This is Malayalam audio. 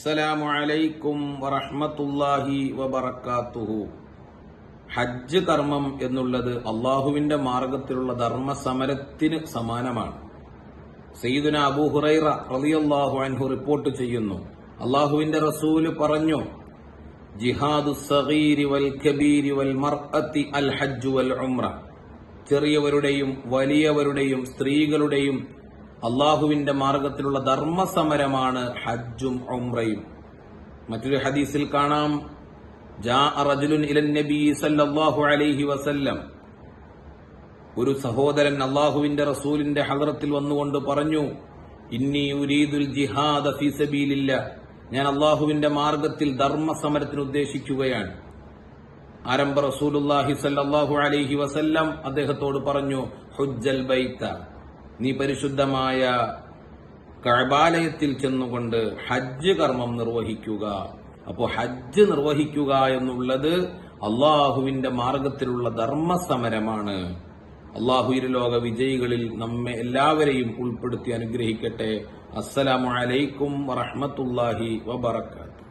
അസ്സലാമു അലൈക്കും വറഹ്മത്തുള്ളാഹി വബറക്കാത്തുഹു. ഹജ്ജ് കർമ്മം എന്നുള്ളത് അള്ളാഹുവിന്റെ മാർഗത്തിലുള്ള ധർമ്മസമരത്തിന് സമാനമാണ്. സയ്യിദുന അബൂ ഹുറൈറ റളിയല്ലാഹു അൻഹു റിപ്പോർട്ട് ചെയ്യുന്നു. അള്ളാഹുവിന്റെ റസൂൽ പറഞ്ഞു ജിഹാദു സഗീരി വൽ കബീരി വൽ മർഅത്തി അൽ ഹജ്ജു വൽ ഉംറ. ചെറിയവരുടെയും വലിയവരുടെയും സ്ത്രീകളുടെയും അള്ളാഹുവിന്റെ മാർഗത്തിലുള്ള ധർമ്മസമരമാണ് ഹജ്ജും ഉംറയും. മറ്റൊരു ഹദീസിൽ കാണാം. ജാ റജുലുൻ ഇലൻ നബി സല്ലല്ലാഹു അലൈഹി വസല്ലം. ഒരു സഹോദരൻ അള്ളാഹുവിന്റെ റസൂലിന്റെ ഹലറത്തിൽ വന്നുകൊണ്ട് പറഞ്ഞു ഇന്നി ഉരീദുൽ ജിഹാദ ഫീ സബീലില്ല. ഞാൻ അള്ളാഹുവിന്റെ മാർഗത്തിൽ ധർമ്മസമരത്തിന് ഉദ്ദേശിക്കുകയാണ്. ആരംഭ റസൂലുല്ലാഹി സല്ലല്ലാഹു അലൈഹി വസല്ലം അദ്ദേഹത്തോട് പറഞ്ഞു ഹുജ്ജൽ ബൈത്ത. നീ പരിശുദ്ധമായ കഴബാലയത്തിൽ ചെന്നുകൊണ്ട് ഹജ്ജ് കർമ്മം നിർവഹിക്കുക. അപ്പോൾ ഹജ്ജ് നിർവഹിക്കുക എന്നുള്ളത് അള്ളാഹുവിന്റെ മാർഗത്തിലുള്ള ധർമ്മസമരമാണ്. അള്ളാഹു ഇരുലോക വിജയികളിൽ നമ്മെ എല്ലാവരെയും ഉൾപ്പെടുത്തി അനുഗ്രഹിക്കട്ടെ. അസ്സലാമലൈക്കും അലൈക്കും വറഹ്മത്തുള്ളാഹി വബറകാത്ത്